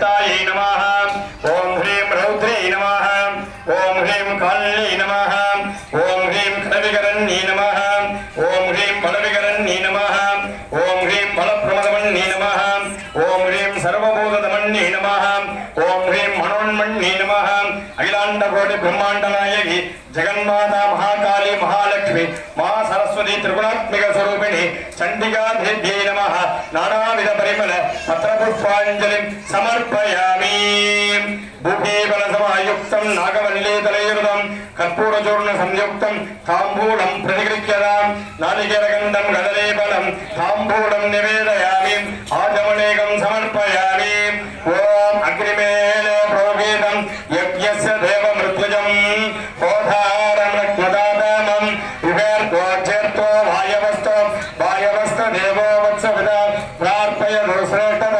கட்டாயை நமாக ஓம் ஹ்ரீம் ரௌத்ரே நமாக ஓம் ஹ்ரீம் காலினி நமாக ஓம் ஹ்ரீம் கடவிகரன் நீ நமாக ஓம் ஹ்ரீம் பலவிகரன் நீ நமாக ஓம் ஹ்ரீம் பலப்பிரமதமன் நீ நமாக ஓம் ஹ்ரீம் சர்வபூததமன் நீ நமாக ஓம் ஹ்ரீம் மனோன்மன் நீ நமாக அகிலாண்ட கோடி பிரம்மாண்ட நாயகி ஜெகன்மாதா மகாகாளி மகாலட்சுமி மா சரஸ்வதி திரிகுணாத்மிக சுரூபிணி சண்டிகா நம நானாவித பரிமல పత్రపుష్పాంజలి సమర్పయామి. భూపీబల సమాయుక్తం నాగవల్లీతలయుతం కర్పూరచూర్ణ సంయుక్తం తాంబూలం ప్రతిగృహ్యతాం నాలికేరగంధం గదలేపలం తాంబూలం నివేదయామి ఆచమనేకం సమర్పయామి. ఓం అగ్నిమేలే ప్రోగీతం యజ్ఞస్య దేవ మృత్యుజం హోధారం రత్నదామం వివేర్గోక్షేత్రో వాయవస్తో వాయవస్త దేవో వత్సవిదా Israel